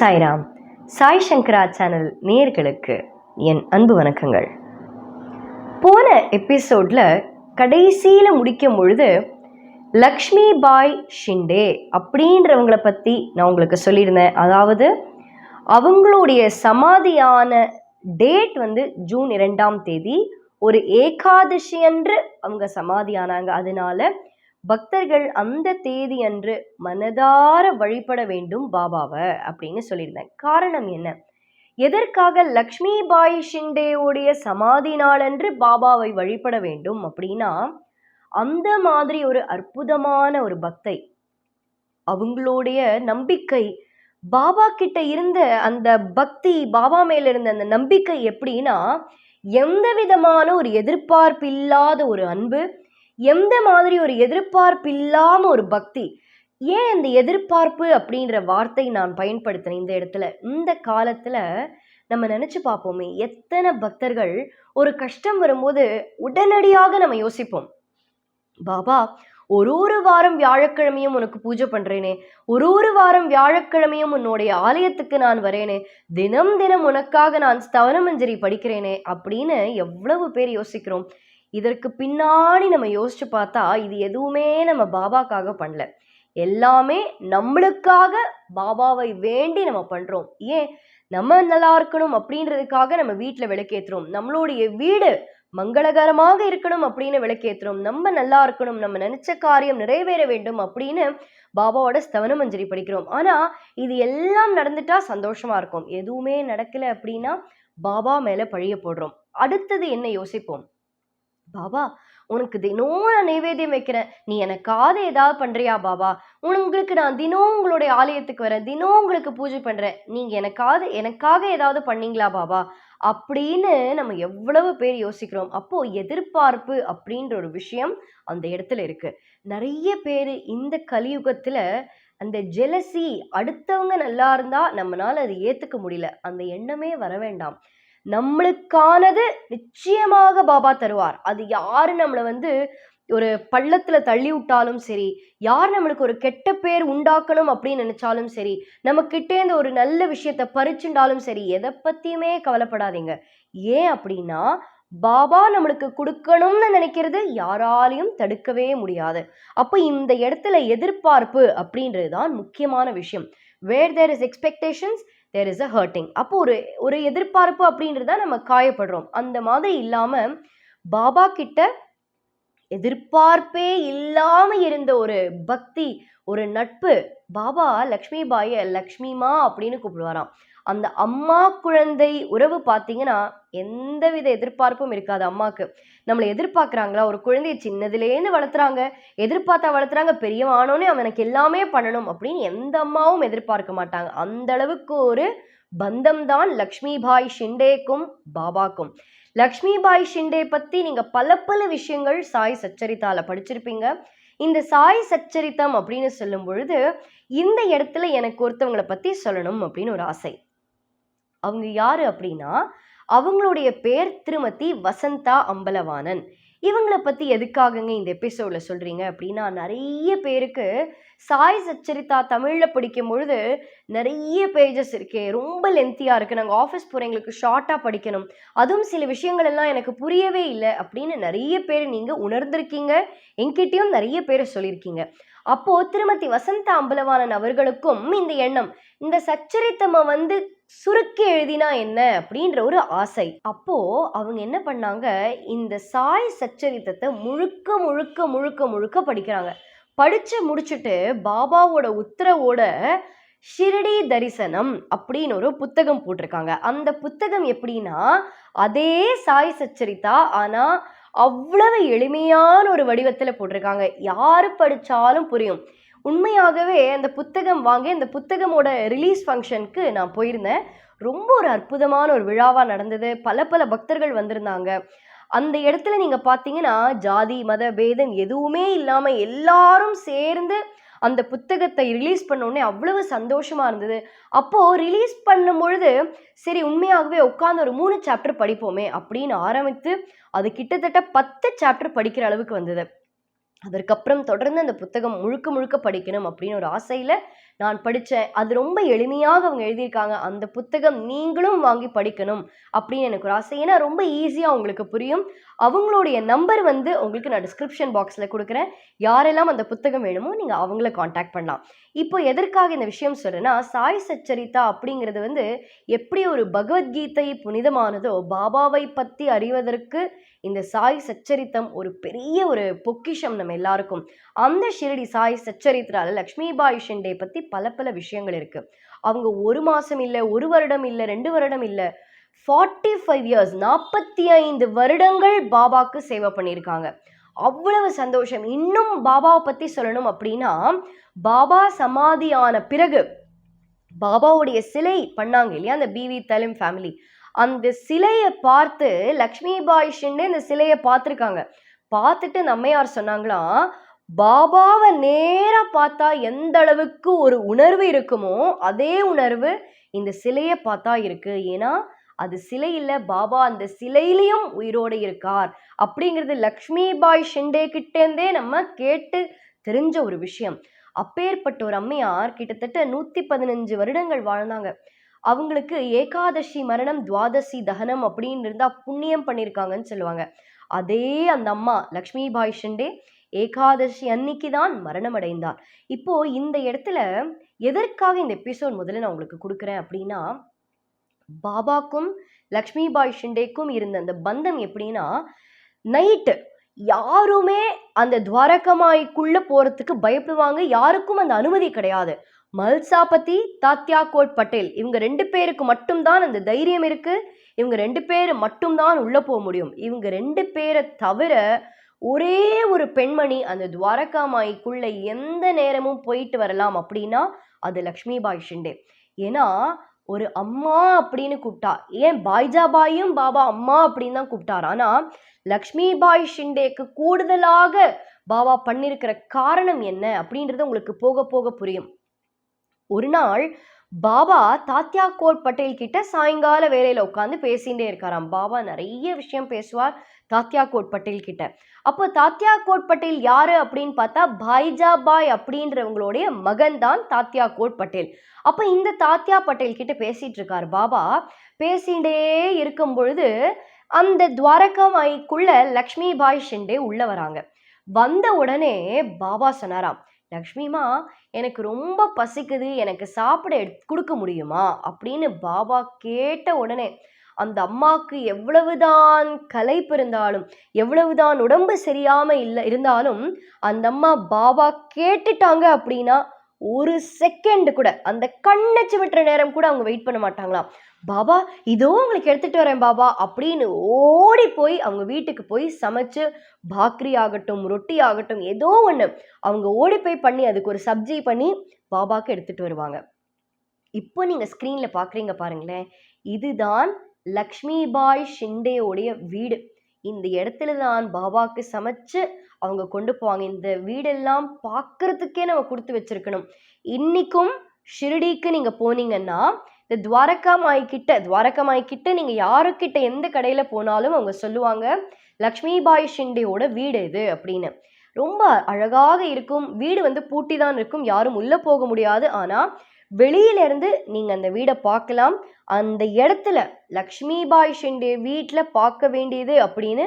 சாய்ராம் சாய் சங்கரா channel நேர்களுக்கு என் அன்பு வணக்கங்கள். போன எபிசோடில் கடைசியில் முடிக்கும் பொழுது லக்ஷ்மி பாய் ஷிண்டே அப்படின்றவங்கள பற்றி நான் உங்களுக்கு சொல்லியிருந்தேன். அதாவது அவங்களுடைய சமாதியான டேட் வந்து ஜூன் இரண்டாம் தேதி ஒரு ஏகாதசி அன்று அவங்க சமாதியானாங்க அதனால பக்தர்கள் அந்த தேதி அன்று மனதார வழிபட வேண்டும் பாபாவை அப்படின்னு சொல்லியிருந்தேன். காரணம் என்ன? எதற்காக லக்ஷ்மி பாய் ஷிண்டேவுடைய சமாதி நாளன்று பாபாவை வழிபட வேண்டும் அப்படின்னா அந்த மாதிரி ஒரு அற்புதமான ஒரு பக்தை அவங்களுடைய நம்பிக்கை பாபா கிட்ட இருந்த அந்த பக்தி பாபா மேல இருந்த அந்த நம்பிக்கை எப்படின்னா எந்த விதமான ஒரு எதிர்பார்ப்பு இல்லாத ஒரு அன்பு எந்த மாதிரி ஒரு எதிர்பார்ப்பு இல்லாமல் ஒரு பக்தி? ஏன் இந்த எதிர்பார்ப்பு அப்படின்ற வார்த்தை நான் பயன்படுத்தினேன் இந்த இடத்துல? இந்த காலத்துல நம்ம நினைச்சு பார்ப்போமே எத்தனை பக்தர்கள் ஒரு கஷ்டம் வரும்போது உடனடியாக நம்ம யோசிப்போம். பாபா ஒரு ஒரு வாரம் வியாழக்கிழமையும் உனக்கு பூஜை பண்றேனே. ஒரு ஒரு வாரம் வியாழக்கிழமையும் உன்னுடைய ஆலயத்துக்கு நான் வரேனே. தினம் தினம் உனக்காக நான் ஸ்தவனமஞ்சரி படிக்கிறேனே அப்படின்னு எவ்வளவு பேர் யோசிக்கிறோம். இதற்கு பின்னாடி நம்ம யோசிச்சு பார்த்தா இது எதுவுமே நம்ம பாபாக்காக பண்ணல. எல்லாமே நம்மளுக்காக பாபாவை வேண்டி நம்ம பண்றோம். ஏன்? நம்ம நல்லா இருக்கணும் அப்படின்றதுக்காக நம்ம வீட்டில் விளக்கேத்துறோம். நம்மளுடைய வீடு மங்களகரமாக இருக்கணும் அப்படின்னு விளக்கேத்துறோம். நம்ம நல்லா இருக்கணும் நம்ம நினைச்ச காரியம் நிறைவேற வேண்டும் அப்படின்னு பாபாவோட ஸ்தவன மஞ்சரி படிக்கிறோம். ஆனா இது எல்லாம் நடந்துட்டா சந்தோஷமா இருக்கும். எதுவுமே நடக்கல அப்படின்னா பாபா மேல பழிய போடுறோம். அடுத்தது என்ன யோசிப்போம்? பாபா உனக்கு தினம் நான் நைவேத்தியம் வைக்கிறேன். நீ எனக்காவது ஏதாவது பண்ணுறியா பாபா? உங்களுக்கு நான் தினம் உங்களுடைய ஆலயத்துக்கு வரேன். தினம் உங்களுக்கு பூஜை பண்ணுறேன் நீங்கள் எனக்காவது எனக்காக ஏதாவது பண்ணீங்களா பாபா? அப்படின்னு நம்ம எவ்வளவு பேர் யோசிக்கிறோம். அப்போது எதிர்பார்ப்பு அப்படின்ற ஒரு விஷயம் அந்த இடத்துல இருக்கு. நிறைய பேர் இந்த கலியுகத்தில் அந்த ஜெலசி அடுத்தவங்க நல்லா இருந்தால் நம்மளால் அது ஏற்றுக்க முடியல. அந்த எண்ணமே வர வேண்டாம். நம்மளுக்கானது நிச்சயமாக பாபா தருவார். அது யாரு நம்மளை வந்து ஒரு பள்ளத்துல தள்ளி விட்டாலும் சரி யார் நம்மளுக்கு ஒரு கெட்ட பேர் உண்டாக்கணும் அப்படின்னு நினைச்சாலும் சரி நம்ம கிட்டேந்து ஒரு நல்ல விஷயத்த பறிச்சுண்டாலும் சரி எதை பத்தியுமே கவலைப்படாதீங்க. ஏன் அப்படின்னா பாபா நம்மளுக்கு கொடுக்கணும்னு நினைக்கிறது யாராலையும் தடுக்கவே முடியாது. அப்போ இந்த இடத்துல எதிர்பார்ப்பு அப்படின்றது தான் முக்கியமான விஷயம். Where there is expectations there is a hurting அப்போ ஒரு ஒரு எதிர்பார்ப்பு அப்படின்றத நம்ம காயப்படுறோம். அந்த மாதிரி இல்லாம பாபா கிட்ட எதிர்பார்ப்பே இல்லாம இருந்த ஒரு பக்தி ஒரு நட்பு பாபா லக்ஷ்மி பாய லக்ஷ்மிமா அப்படின்னு கூப்பிடுவாராம். அந்த அம்மா குழந்தை உறவு பார்த்தீங்கன்னா எந்தவித எதிர்பார்ப்பும் இருக்காது அம்மாவுக்கு நம்மளை எதிர்பார்க்குறாங்களா? ஒரு குழந்தைய சின்னதுலேருந்து வளர்த்துறாங்க. எதிர்பார்த்தா வளர்த்துறாங்க. பெரியவன் ஆனோனே அவனுக்கு எல்லாமே பண்ணணும் அப்படின்னு எந்த அம்மாவும் எதிர்பார்க்க மாட்டாங்க. அந்த அளவுக்கு ஒரு பந்தம் தான் லக்ஷ்மி பாய் ஷிண்டேக்கும் பாபாக்கும். லக்ஷ்மி பாய் ஷிண்டே பற்றி நீங்கள் பல பல விஷயங்கள் சாய் சச்சரித்தால படிச்சிருப்பீங்க. இந்த சாய் சச்சரித்தம் அப்படின்னு சொல்லும் பொழுது இந்த இடத்துல எனக்கு ஒருத்தவங்களை பற்றி சொல்லணும் அப்படின்னு ஒரு ஆசை. அவங்க யார் அப்படின்னா அவங்களுடைய பேர் திருமதி வசந்தா அம்பலவாணன். இவங்களை பற்றி எதுக்காகங்க இந்த எபிசோடில் சொல்கிறீங்க அப்படின்னா நிறைய பேருக்கு சாய் சச்சரித்தா தமிழில் படிக்கும் பொழுது நிறைய பேஜஸ் இருக்கே ரொம்ப லென்த்தியாக இருக்குது நாங்கள் ஆஃபீஸ் போகிறவங்களுக்கு ஷார்ட்டாக படிக்கணும். அதுவும் சில விஷயங்கள் எல்லாம் எனக்கு புரியவே இல்லை அப்படின்னு நிறைய பேர் நீங்கள் உணர்ந்திருக்கீங்க. என்கிட்டயும் நிறைய பேர் சொல்லியிருக்கீங்க. அப்போது திருமதி வசந்தா அம்பலவாணன் அவர்களுக்கும் இந்த எண்ணம் இந்த சச்சரித்தம வந்து சுருக்கி எழுதினா என்ன அப்படின்ற ஒரு ஆசை. அப்போ அவங்க என்ன பண்ணாங்க? இந்த சாய் சச்சரித்தத்தை முழுக்க முழுக்க முழுக்க முழுக்க படிக்கிறாங்க. படிச்சு முடிச்சுட்டு பாபாவோட உத்தரவோட ஷிரடி தரிசனம் அப்படின்னு ஒரு புத்தகம் போட்டிருக்காங்க. அந்த புத்தகம் எப்படின்னா அதே சாய் சச்சரித்தா ஆனா அவ்வளவு எளிமையான ஒரு வடிவத்துல போட்டிருக்காங்க. யாரு படிச்சாலும் புரியும். உண்மையாகவே அந்த புத்தகம் வாங்கி அந்த புத்தகமோட ரிலீஸ் ஃபங்க்ஷனுக்கு நான் போயிருந்தேன். ரொம்ப ஒரு அற்புதமான ஒரு விழாவாக நடந்தது. பல பல பக்தர்கள் வந்திருந்தாங்க. அந்த இடத்துல நீங்கள் பார்த்தீங்கன்னா ஜாதி மத பேதம் எதுவுமே இல்லாமல் எல்லாரும் சேர்ந்து அந்த புத்தகத்தை ரிலீஸ் பண்ண உடனே அவ்வளவு சந்தோஷமாக இருந்தது. அப்போது ரிலீஸ் பண்ணும் பொழுது சரி உண்மையாகவே உட்காந்து ஒரு மூணு சாப்டர் படிப்போமே அப்படின்னு ஆரம்பித்து அது கிட்டத்தட்ட பத்து சாப்டர் படிக்கிற அளவுக்கு வந்தது. அதற்கப்புறம் தொடர்ந்து அந்த புத்தகம் முழுக்க முழுக்க படிக்கணும் அப்படின்னு ஒரு ஆசையில் நான் படித்தேன் அது ரொம்ப எளிமையாக அவங்க எழுதியிருக்காங்க. அந்த புத்தகம் நீங்களும் வாங்கி படிக்கணும் அப்படின்னு எனக்கு ஒரு ஆசை. ஏன்னா ரொம்ப ஈஸியாக உங்களுக்கு புரியும். அவங்களுடைய நம்பர் வந்து உங்களுக்கு நான் டிஸ்கிரிப்ஷன் பாக்ஸில் கொடுக்குறேன். யாரெல்லாம் அந்த புத்தகம் வேணுமோ நீங்கள் அவங்கள காண்டாக்ட் பண்ணலாம். இப்போ எதற்காக இந்த விஷயம் சொல்கிறேன்னா சாய் சச்சரிதா அப்படிங்கிறது வந்து எப்படி ஒரு பகவத்கீதை புனிதமானதோ பாபாவை பற்றி அறிவதற்கு இந்த சாய் சச்சரித்தம் ஒரு பெரிய ஒரு பொக்கிஷம் நம்ம எல்லாருக்கும். அந்த ஷிரடி சாய் சச்சரித்திரால லக்ஷ்மிபாய் ஷிண்டே பற்றி பல பல விஷயங்கள் இருக்கு. அவங்க ஒரு மாசம் இல்லை ஒரு வருடம் இல்லை ரெண்டு வருடம் இல்லை ஃபார்ட்டி ஃபைவ் இயர்ஸ் நாற்பத்தி ஐந்து வருடங்கள் பாபாக்கு சேவை பண்ணியிருக்காங்க. அவ்வளவு சந்தோஷம். இன்னும் பாபாவை பற்றி சொல்லணும் அப்படின்னா பாபா சமாதியான பிறகு பாபாவுடைய சிலை பண்ணாங்க இல்லையா அந்த பிவி தலிம் ஃபேமிலி அந்த சிலையை பார்த்து லக்ஷ்மி பாய் ஷிண்டே இந்த சிலையை பார்த்துருக்காங்க. பார்த்துட்டு நம்மையார் சொன்னாங்களாம் பாபாவை நேராக பார்த்தா எந்த அளவுக்கு ஒரு உணர்வு இருக்குமோ அதே உணர்வு இந்த சிலையை பார்த்தா இருக்கு. ஏன்னா அது சிலை இல்லை பாபா அந்த சிலையிலையும் உயிரோடு இருக்கார். அப்படிங்கிறது லக்ஷ்மி பாய் ஷிண்டே கிட்டேருந்தே நம்ம கேட்டு தெரிஞ்ச ஒரு விஷயம். அப்பேற்பட்ட ஒரு அம்மையார் கிட்டத்தட்ட நூற்றி பதினஞ்சு வருடங்கள் வாழ்ந்தாங்க. அவங்களுக்கு ஏகாதசி மரணம் துவாதசி தகனம் அப்படின்னு இருந்தால் புண்ணியம் பண்ணியிருக்காங்கன்னு சொல்லுவாங்க. அதே அந்த அம்மா லக்ஷ்மி பாய் ஷிண்டே ஏகாதசி அன்னைக்கு தான் மரணம் அடைந்தார் இப்போ இந்த இடத்துல எதற்காக இந்த எபிசோட் முதல்ல நான் உங்களுக்கு கொடுக்குறேன் அப்படின்னா பாபாக்கும் லக்ஷ்மி பாய் ஷிண்டேக்கும் இருந்த அந்த பந்தம் எப்படின்னா நைட்டு யாருமே அந்த துவாரகமாய்க்குள்ள போறதுக்கு பயப்படுவாங்க யாருக்கும் அந்த அனுமதி கிடையாது. மல்சாபதி தாத்யா கோட் பட்டேல். இவங்க ரெண்டு பேருக்கு மட்டும்தான் அந்த தைரியம் இருக்கு. இவங்க ரெண்டு பேர் மட்டும்தான் உள்ளே போக முடியும். இவங்க ரெண்டு பேரை தவிர ஒரே ஒரு பெண்மணி அந்த துவாரகா மாய்க்குள்ளே எந்த நேரமும் போயிட்டு வரலாம் அப்படின்னா அது லக்ஷ்மி பாய் ஷிண்டே. ஏன்னா ஒரு அம்மா அப்படின்னு கூப்பிட்டா ஏன் பாய்ஜா பாயும் பாபா அம்மா அப்படின்னு தான் கூப்பிட்டார். ஆனால் லக்ஷ்மி பாய் ஷிண்டேக்கு கூடுதலாக பாபா பண்ணியிருக்கிற காரணம் என்ன அப்படின்றது உங்களுக்கு போக போக புரியும். ஒரு நாள் பாபா தாத்யா கோட் பட்டேல் கிட்ட சாயங்கால வேலையில் உட்காந்து பேசிகிட்டே இருக்காராம். பாபா நிறைய விஷயம் பேசுவார் தாத்யா கோட் பட்டேல் கிட்ட. அப்போ தாத்யா கோட் பட்டேல் யாரு அப்படின்னு பார்த்தா பாய்ஜா பாய் அப்படின்றவங்களுடைய மகன் தான் தாத்யா கோட் பட்டேல். அப்போ இந்த தாத்யா பட்டேல் கிட்ட பேசிட்டு இருக்கார் பாபா. பேசிகிட்டே இருக்கும் பொழுது அந்த துவாரகாமாய்க்குள்ள லக்ஷ்மி பாய் ஷிண்டே உள்ள வராங்க. வந்த உடனே பாபா சொன்னாராம் லக்ஷ்மிமா எனக்கு ரொம்ப பசிக்குது எனக்கு சாப்பிட எடுத்து கொடுக்க முடியுமா? அப்படின்னு பாபா கேட்ட உடனே அந்த அம்மாவுக்கு எவ்வளவுதான் கலைப்பு இருந்தாலும் எவ்வளவுதான் உடம்பு சரியாமல் இல்லை இருந்தாலும் அந்த அம்மா பாபா கேட்டுட்டாங்க அப்படின்னா ஒரு செகண்ட் கூட அந்த கண்ணை விட்டுற நேரம் கூட அவங்க வெயிட் பண்ண மாட்டாங்களாம். பாபா இதோ உங்களுக்கு எடுத்துட்டு வரேன் பாபா அப்படின்னு ஓடி போய் அவங்க வீட்டுக்கு போய் சமைச்சு பாக்ரி ஆகட்டும் ரொட்டி ஆகட்டும் ஏதோ ஒன்று அவங்க ஓடி போய் பண்ணி அதுக்கு ஒரு சப்ஜி பண்ணி பாபாவுக்கு எடுத்துட்டு வருவாங்க. இப்போ நீங்க ஸ்க்ரீனில் பாக்குறீங்க பாருங்களேன் இதுதான் லக்ஷ்மி பாய் ஷிண்டேவுடைய வீடு. இந்த இடத்துல தான் பாபாவுக்கு சமைச்சு அவங்க கொண்டு போவாங்க. இந்த வீடெல்லாம் பார்க்கறதுக்கே நம்ம கொடுத்து வச்சிருக்கணும். இன்னைக்கும் ஷிரடிக்கு நீங்க போனீங்கன்னா இந்த துவாரகா கிட்ட துவாரகா மாய்கிட்ட நீங்க யாருக்கிட்ட எந்த கடையில போனாலும் அவங்க சொல்லுவாங்க லக்ஷ்மி பாய் வீடு இது அப்படின்னு. ரொம்ப அழகாக இருக்கும். வீடு வந்து பூட்டி தான் இருக்கும். யாரும் உள்ளே போக முடியாது. ஆனால் வெளியிலேருந்து நீங்கள் அந்த வீடை பார்க்கலாம். அந்த இடத்துல லக்ஷ்மி பாய் ஷிண்டே வீட்டில் பார்க்க வேண்டியது அப்படின்னு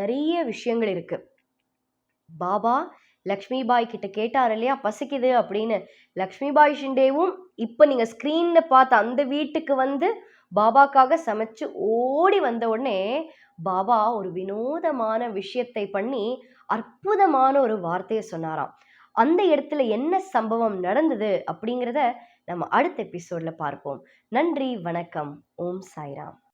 நிறைய விஷயங்கள் இருக்குது பாபா லக்ஷ்மிபாய் கிட்ட கேட்டார் இல்லையா? பசிக்குது அப்படின்னு. லக்ஷ்மிபாய் ஷிண்டேவும் இப்போ நீங்கள் ஸ்க்ரீனில் பார்த்த அந்த வீட்டுக்கு வந்து பாபாக்காக சமைச்சு ஓடி வந்த உடனே பாபா ஒரு வினோதமான விஷயத்தை பண்ணி அற்புதமான ஒரு வார்த்தையை சொன்னாராம். அந்த இடத்துல என்ன சம்பவம் நடந்தது அப்படிங்கிறத நம்ம அடுத்த எபிசோடில் பார்ப்போம். நன்றி வணக்கம். ஓம் சாய்ராம்.